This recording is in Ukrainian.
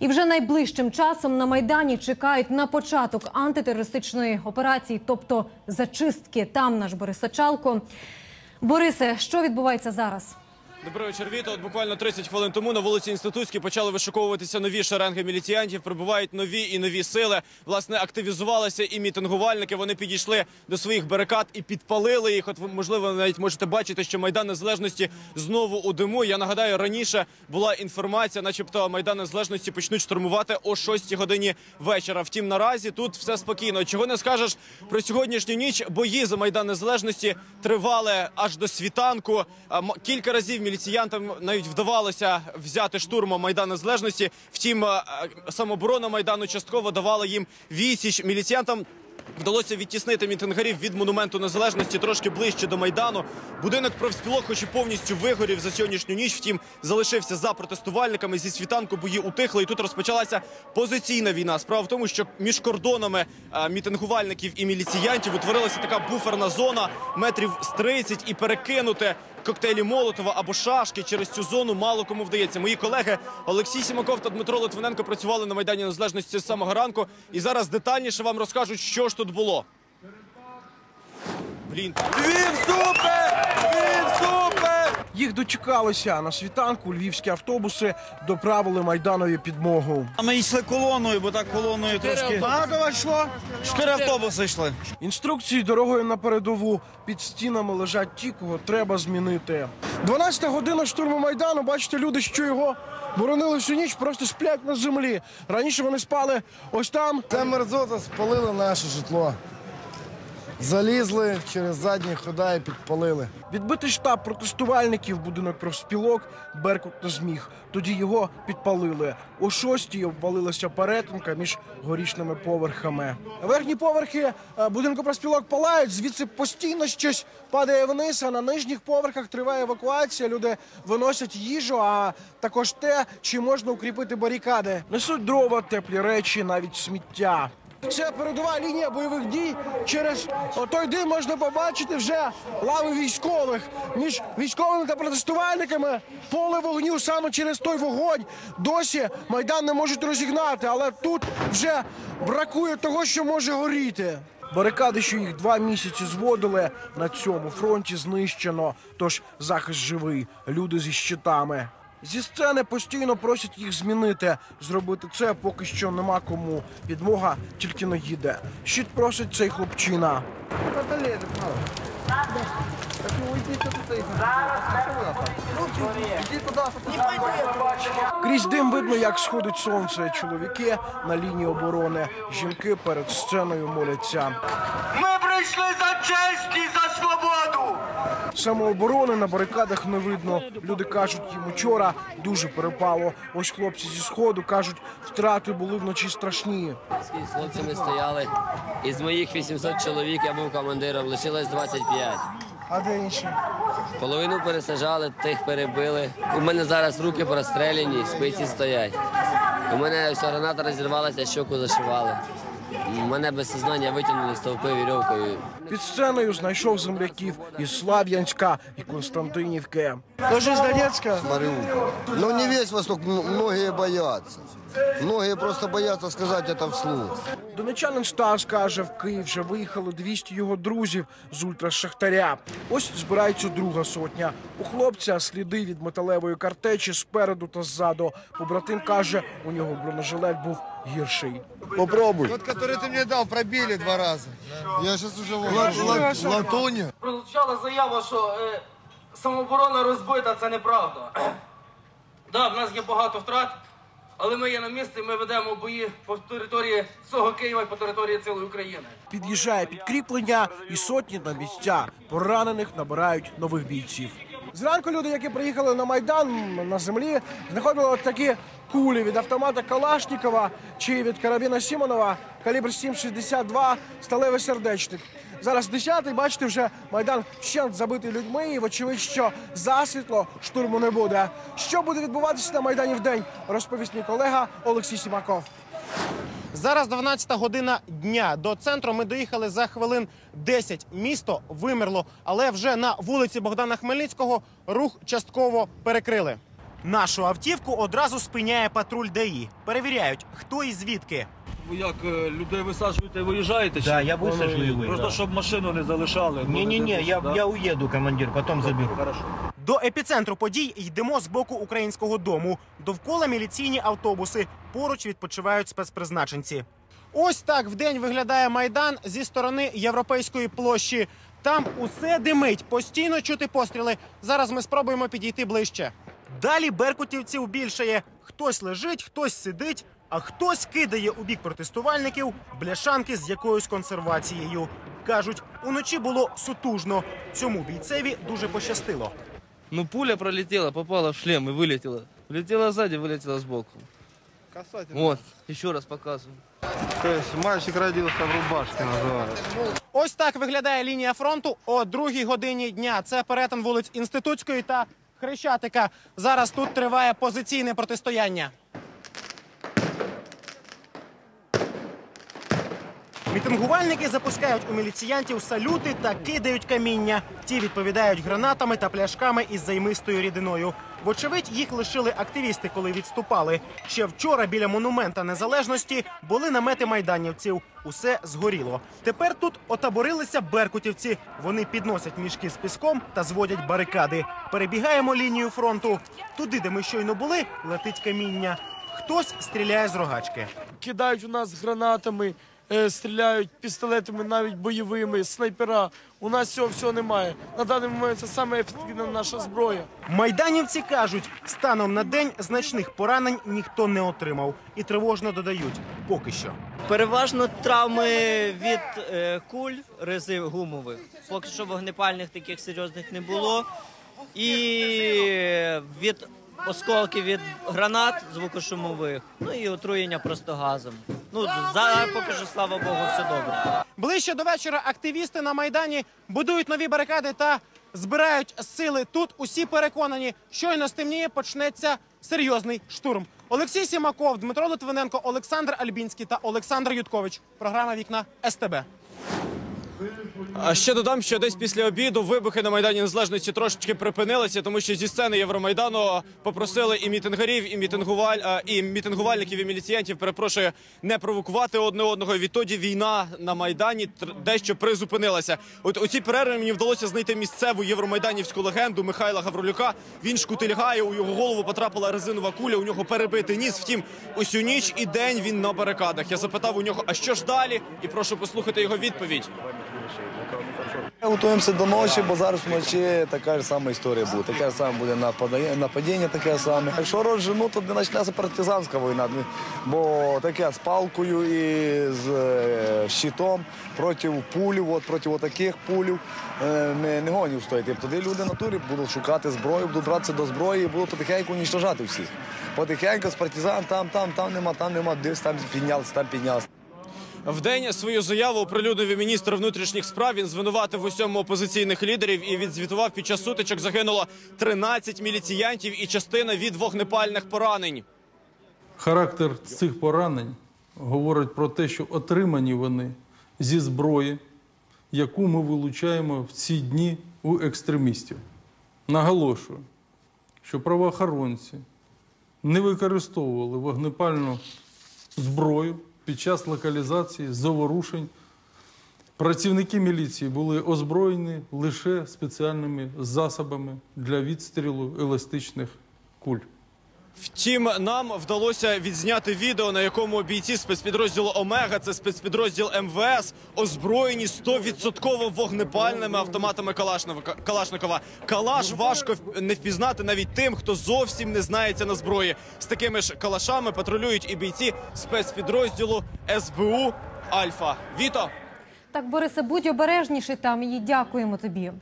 І вже найближчим часом на майдані чекають на початок антитерористичної операції, тобто зачистки. Там наш Борис Сачалко. Борисе, що відбувається зараз? Добрий вечір, Віто. От буквально 30 хвилин тому на вулиці Інститутській почали вишуковуватися нові шеренги міліціянтів. Прибувають нові і нові сили. Власне, активізувалися і мітингувальники. Вони підійшли до своїх барикад і підпалили їх. От ви можливо навіть можете бачити, що майдан незалежності знову у диму. Я нагадаю, раніше була інформація, начебто майдан незалежності почнуть штурмувати о 6 годині вечора. Втім, наразі тут все спокійно. Чого не скажеш про сьогоднішню ніч? Бої за майдан незалежності тривали аж до світанку. Кілька разів міліціянтам навіть вдавалося взяти штурмом майдан незалежності. Втім, е, е, майдану частково давала їм відсіч міліціянтам. Вдалося відтіснити мітингарів від монументу незалежності трошки ближче до майдану. Будинок профспілок, хоч і повністю вигорів за сьогоднішню ніч. Втім, залишився за протестувальниками. Зі світанку бої утихли, і тут розпочалася позиційна війна. Справа в тому, що між кордонами е, мітингувальників і міліціянтів утворилася така буферна зона метрів з 30 і перекинути коктейлі Молотова або шашки через цю зону мало кому вдається. Мої колеги Олексій Сімаков та Дмитро Литвиненко працювали на майдані незалежності з самого ранку. І зараз детальніше вам розкажуть, що ж тут було. Блін, Він супер! Їх дочекалися на світанку. Львівські автобуси доправили майданові підмогу. А Ми йшли колоною, бо так колоною трошки. Багато вас йшло? Чотири автобуси йшли. Інструкції дорогою на передову. Під стінами лежать ті, кого треба змінити. 12 година штурму майдану. Бачите, люди, що його боронили всю ніч, просто сплять на землі. Раніше вони спали ось там. Це мерзота спалили наше житло. Залізли через задні хода і підпалили. Відбитий штаб протестувальників, будинок профспілок, Беркут не зміг. Тоді його підпалили. О шостій обвалилася перетинка між горішними поверхами. Верхні поверхи е, будинку профспілок палають, звідси постійно щось падає вниз, а на нижніх поверхах триває евакуація. Люди виносять їжу, а також те, чи можна укріпити барикади. Несуть дрова, теплі речі, навіть сміття. Це передова лінія бойових дій. Через той дим можна побачити вже лави військових між військовими та протестувальниками. Поле вогню саме через той вогонь. Досі майдан не можуть розігнати, але тут вже бракує того, що може горіти. Барикади, що їх два місяці зводили, на цьому фронті знищено. Тож захист живий, люди зі щитами. Зі сцени постійно просять їх змінити. Зробити це поки що нема кому. Підмога тільки не їде. Щит просить цей хлопчина. Крізь дим видно, як сходить сонце. Чоловіки на лінії оборони. Жінки перед сценою моляться. Ми прийшли за честь і за свободу. Самооборони на барикадах не видно. Люди кажуть, їм учора дуже перепало. Ось хлопці зі сходу кажуть, втрати були вночі страшні. З хлопцями стояли. Із моїх 800 чоловік я був командиром, лишилось 25. А де інші? Половину пересажали, тих перебили. У мене зараз руки прострелені, спиці стоять. У мене вся граната розірвалася, щоку зашивали. Мене без сознання витягнули з товпи вірьовкою. Під сценою знайшов земляків із Слав'янська і Константинівки. Тоже из Донецка? Мариуполь. Но не весь Восток, м- многие боятся. Многие просто боятся сказать это вслух. Донечанин Стас каже, в Київ вже виїхали 200 його друзів з ультрашахтаря. Ось збирається друга сотня. У хлопця сліди від металевої картечі спереду та ззаду. Побратим каже, у нього бронежилет був гірший. Попробуй. Тот, который ты мне дал, пробили два раза. Я сейчас уже в латуне. прозвучала заява, що е, самооборона розбита, це неправда. да, в нас є багато втрат, але ми є на місці, ми ведемо бої по території всього Києва і по території цілої України. Під'їжджає підкріплення і сотні на місця. Поранених набирають нових бійців. Зранку люди, які приїхали на майдан на землі, знаходили от такі кулі від автомата Калашнікова чи від карабіна Сімонова, калібр 7,62, сталевий сердечник. Зараз 10-й, бачите, вже майдан вщент забитий людьми, і вочевидь, що засвітло штурму не буде. Що буде відбуватися на майдані в день, розповість мій колега Олексій Сімаков. Зараз 12 година дня. До центру ми доїхали за хвилин 10. Місто вимерло, але вже на вулиці Богдана Хмельницького рух частково перекрили. Нашу автівку одразу спиняє патруль ДАІ. Перевіряють, хто і звідки. Ви як е, людей висаджуєте, виїжджаєте? Да, я висаджую, Просто да. щоб машину не залишали. Не-не-не, я, Да? я уеду, командир, потом заберу. Хорошо. До епіцентру подій йдемо з боку українського дому. Довкола міліційні автобуси. Поруч відпочивають спецпризначенці. Ось так вдень виглядає майдан зі сторони європейської площі. Там усе димить, постійно чути постріли. Зараз ми спробуємо підійти ближче. Далі беркутівців більшає. Хтось лежить, хтось сидить, а хтось кидає у бік протестувальників бляшанки з якоюсь консервацією. Кажуть, уночі було сутужно. Цьому бійцеві дуже пощастило. Ну пуля пролетела, попала в шлем и вылетела. Влетела сзади, вылетела сбоку. Вот, еще раз показываю. То есть мальчик родился в рубашке, называется. Ось так виглядає лінія фронту о другій годині дня. Це перетин вулиць Інститутської та Хрещатика. Зараз тут триває позиційне протистояння. Мітингувальники запускають у міліціянтів салюти та кидають каміння. Ті відповідають гранатами та пляшками із займистою рідиною. Вочевидь, їх лишили активісти, коли відступали. Ще вчора біля монумента незалежності були намети майданівців. Усе згоріло. Тепер тут отаборилися беркутівці. Вони підносять мішки з піском та зводять барикади. Перебігаємо лінію фронту. Туди, де ми щойно були, летить каміння. Хтось стріляє з рогачки. кидають у нас гранатами, стріляють пістолетами, навіть бойовими, снайпера. У нас цього всього немає. На даний момент це саме ефективна наша зброя. Майданівці кажуть, станом на день значних поранень ніхто не отримав. І тривожно додають поки що. Переважно травми від е, куль рези гумових. Поки що вогнепальних таких серйозних не було. І від осколків від гранат звукошумових, ну і отруєння просто газом. Ну зараз поки що, слава Богу, все добре. Ближче до вечора активісти на майдані будують нові барикади та збирають сили. Тут усі переконані, щойно стемніє почнеться серйозний штурм. Олексій Сімаков, Дмитро Литвиненко, Олександр Альбінський та Олександр Юткович. Програма Вікна СТБ. А ще додам, що десь після обіду вибухи на майдані незалежності трошечки припинилися, тому що зі сцени Євромайдану попросили і мітингарів, і мітингуваль і мітингувальників, і міліціянтів, перепрошую, не провокувати одне одного. Відтоді війна на майдані дещо призупинилася. От у цій перерві мені вдалося знайти місцеву євромайданівську легенду Михайла Гаврилюка. Він шкутильгає, у його голову потрапила резинова куля. У нього перебитий ніс. Втім, усю ніч і день він на барикадах. Я запитав у нього, а що ж далі? І прошу послухати його відповідь. Готуємося до ночі, бо зараз вночі така ж сама історія буде. Таке саме буде нападіння таке саме. Якщо розжену, то не почнеться партизанська війна. Бо таке з палкою і з е, щитом проти пулів, от проти таких пулів е, ми не гонів стоїти. Тоді люди в натурі будуть шукати зброю, будуть братися до зброї і будуть потихеньку уничтожати всіх. Потихеньку з партизан, там, там, там нема, там нема, десь там піднялися, там піднялися. В день свою заяву оприлюднив міністр внутрішніх справ. Він звинуватив усьому опозиційних лідерів і відзвітував під час сутичок загинуло 13 міліціянтів і частина від вогнепальних поранень. Характер цих поранень говорить про те, що отримані вони зі зброї, яку ми вилучаємо в ці дні у екстремістів. Наголошую, що правоохоронці не використовували вогнепальну зброю під час локалізації заворушень. Працівники міліції були озброєні лише спеціальними засобами для відстрілу еластичних куль. Втім, нам вдалося відзняти відео, на якому бійці спецпідрозділу Омега, це спецпідрозділ МВС, озброєні 100% вогнепальними автоматами Калашникова. Калаш важко не впізнати навіть тим, хто зовсім не знається на зброї. З такими ж калашами патрулюють і бійці спецпідрозділу СБУ Альфа. Віто. Так, Борисе, будь обережніший там і дякуємо тобі.